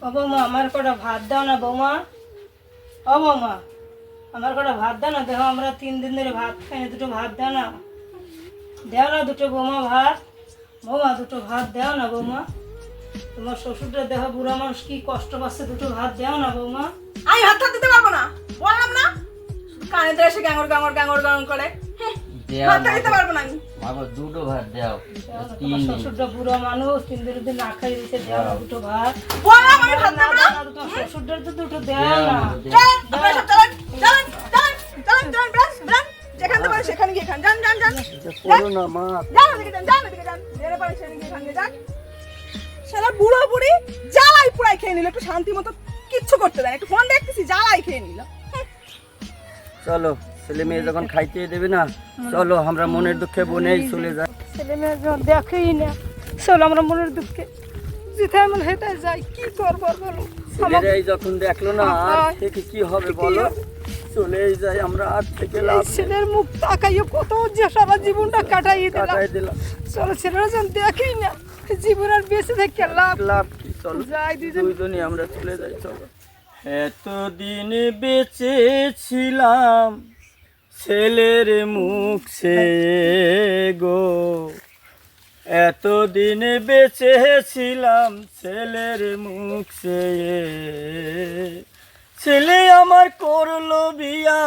বৌমা, আমার কটা ভাত দাও না বৌমা। ও বৌমা, আমার কটা ভাত দাও না। দেখো, আমরা তিন দিন ধরে ভাত খাই না, দুটো ভাত দাও না। দেও না দুটো বৌমা ভাত। বৌমা, দুটো ভাত দেও না বৌমা। তোমার শ্বশুরটা দেখো, বুড়া মানুষ কি কষ্ট পাচ্ছে, দুটো ভাত দেও না বৌমা। আমি ভাত দিতে পারব না। বললাম না। কানে ধরে এসে গ্যাঙর গ্যাঙর গ্যাঙর গ্যাঙর করে। দেও পারব না আমি। মাগো দুটো ভাত দাও দাও তিন শ্বশুরটা বুড়া মানুষ তিন দিন দিন না খাই দিতে দাও দুটো ভাত। বললাম আমি ভাত না দেবো না। দাও না, শ্বশুরটার তো দুটো দাও না। মাগো, আপনারা সব চলেন চলেন চলেন চলেন চলেন বেরান বেরান যেখান থেকে সেখানে গিয়ে খান। যান যান যান। করো না মা। যান ওদিকে যান যান ওদিকে যান। যেখানে পারেন সেখানে গিয়ে খান যান। সারা বুড়ো বুড়ি জ্বালাই পুরাই খেয়ে নিল একটু শান্তি মতো কিচ্ছু করতে দেয় না। একটু ফোন দেখতেছি জ্বালাই খেয়ে নিল। চলো। ছেলে মেয়ে যখন খাইতে দেবে না চলো আমরা মনের দুঃখে বনেই চলে যাই। ছেলে মেয়ে যখন দেখেই না চলো আমরা মনের দুঃখে যেথায় মনে হেঁটে যাই কি করব আর বলো ছেলেরাই যখন দেখল না আর থেকে কি হবে বলো? চলেই যাই আমরা আর থেকে লাভ ছেলের মুখ তাকাইও কত যে সারা জীবনটা কাটাই দিলাম। কাটাই দিলাম। চলো ছেলেরা যখন দেখেই না জীবন আর বেঁচে থেকে লাভ লাভ কি? চলো যাই আমরা চলে যাই চলো। এতদিন বেঁচে ছিলাম ছেলের মুখ সে গো। এতদিন বেঁচে ছিলাম ছেলের মুখ সে। ছেলে আমার করল বিয়া,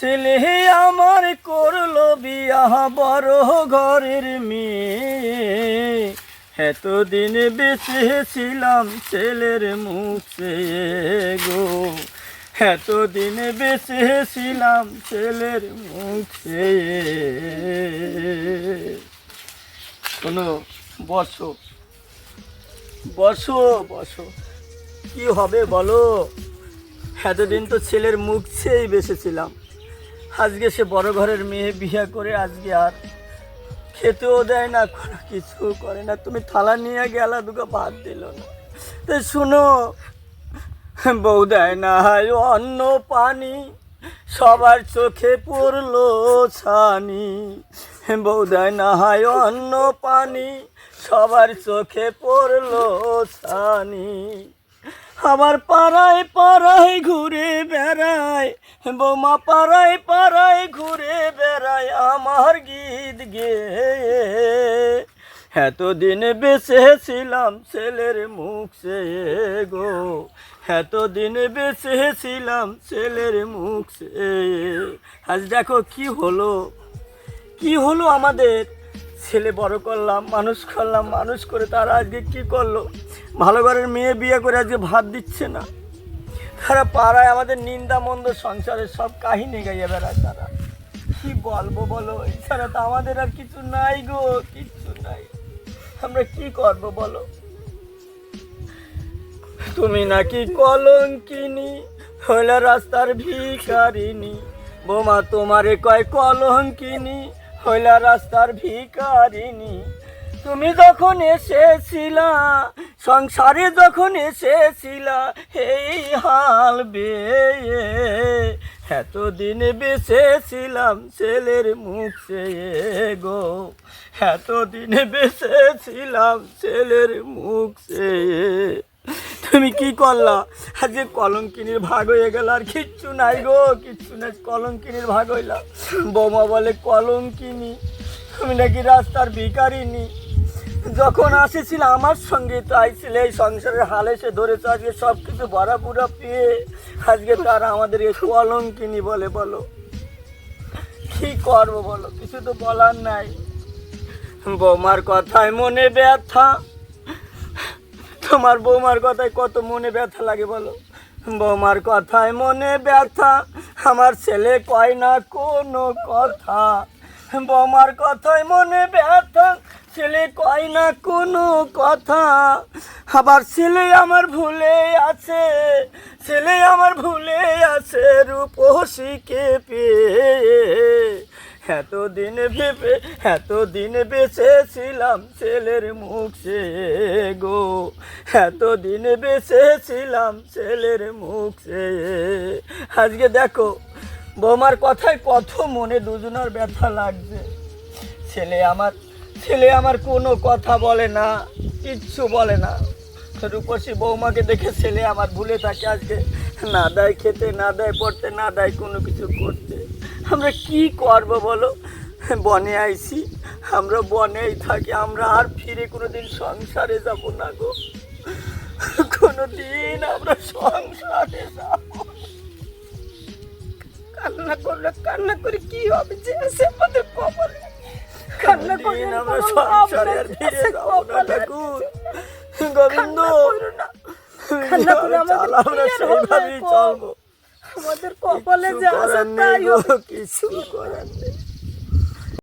ছেলে আমার করল বিয়া, বড় ঘরের মেয়ে। এতদিন বেঁচে ছিলাম ছেলের সে গো। এতদিন বেঁচে ছিলাম ছেলের মুখে। শোনো, বসো। বসো বসো। কি হবে বলো? এতদিন তো ছেলের মুখ চেয়েই বেসেছিলাম আজকে সে বড় ঘরের মেয়ে বিয়ে করে আজকে আর খেতেও দেয় না, কোনো কিছু করে না। তুমি থালা নিয়ে গেলা দুটো ভাত দিল না। তো শুনো বউ দেয় না অন্ন পানি, সবার চোখে পড়ল ছানি। বউ দেয় না হায় অন্ন পানি, সবার চোখে পড়ল ছানি। আমার পাড়ায় পাড়ায় ঘুরে বেড়ায়, বৌমা পাড়ায় পাড়ায় ঘুরে বেড়ায়, আমার গীত গে এতদিন বেঁচে ছিলাম ছেলের মুখ সে গো। এতদিন বেঁচে ছিলাম ছেলের মুখ সে। আজ দেখো কি হলো কি হলো আমাদের? ছেলে বড় করলাম, মানুষ করলাম, মানুষ করে তারা আজকে কি করল? ভালো ঘরের মেয়ে বিয়ে করে আজকে ভাত দিচ্ছে না। তারা পাড়ায় আমাদের নিন্দা মন্দ সংসারের সব কাহিনী গাইয়া বেড়ায় তারা। কি বলব বলো? এছাড়া তো আমাদের আর কিছু নাই গো নাই আমরা কি করব বলো? তুমি নাকি কলঙ্কিনী, হইলে রাস্তার ভিখারিনী বোমা, তোমারে কয় কলঙ্কিনী, হইলা রাস্তার ভিখারিনী তুমি যখন এসেছিলা, সংসারে যখন এসেছিলা, এই হাল বেয়ে এতদিন বেঁচেছিলাম ছেলের মুখ সে গো। এতদিন বেঁচেছিলাম ছেলের মুখ সে তুমি কি করলা? আজকে কলঙ্কিনীর ভাগ হয়ে গেল আর কিচ্ছু নাই গো, কিচ্ছু নাই, কলঙ্কিনীর ভাগ হইলা। বোমা বলে, কলঙ্কিনী, তুমি নাকি রাস্তার ভিকারিনী যখন আসেছিল আমার সঙ্গে তো আইছিল এই সংসারের হালে সে ধরেছে। আজকে সব কিছু ভরা পুরা পেয়ে আজকে তারা আমাদেরকে কলঙ্কিনী বলে, বলো। কি করব বলো? কিছু তো বলার নাই। বৌমার কথায় মনে ব্যথা। তোমার বৌমার কথায় কত মনে ব্যথা লাগে, বলো? বৌমার কথায় মনে ব্যথা। আমার ছেলে কয় না কোনো কথা। বৌমার কথায় মনে ব্যথা। ছেলে কয় না কোনো কথা? আবার ছেলে আমার ভুলে আছে, ছেলে আমার ভুলে আছে রূপসীকে পেয়ে এতদিন ভেবে, এতদিন বেঁচেছিলাম ছেলের মুখ সে গো। এতদিন বেঁচেছিলাম ছেলের মুখ সে। আজকে দেখো, বৌমার কথায় কত মনে দুজনের ব্যথা লাগছে। ছেলে আমার ছেলে আমার কোনো কথা বলে না, কিচ্ছু বলে না। রূপসী বৌমাকে দেখে ছেলে আমার ভুলে থাকে আজকে। না দেয় খেতে, না দেয় পড়তে, না দেয় কোনো কিছু করতে। আমরা কি করব বলো? বনে আইছি, আমরা বনেই থাকি, আমরা আর ফিরে কোনো দিন সংসারে যাব না গো। কোনো দিন আমরা সংসারে যাব কান্না করলে কান্না করে কি হবে যে আছে আমাদের কপালে? কান্না আমরা কোনো লাভ সংসারে আর নাই, ফিরে আছে যাব না ঠাকুর। গোবিন্দ কান্না করো না। কান্না করলে আমাদের সেইভাবেই চলবো। কপালে যা আছে নেই তাই কিছু করার নেই।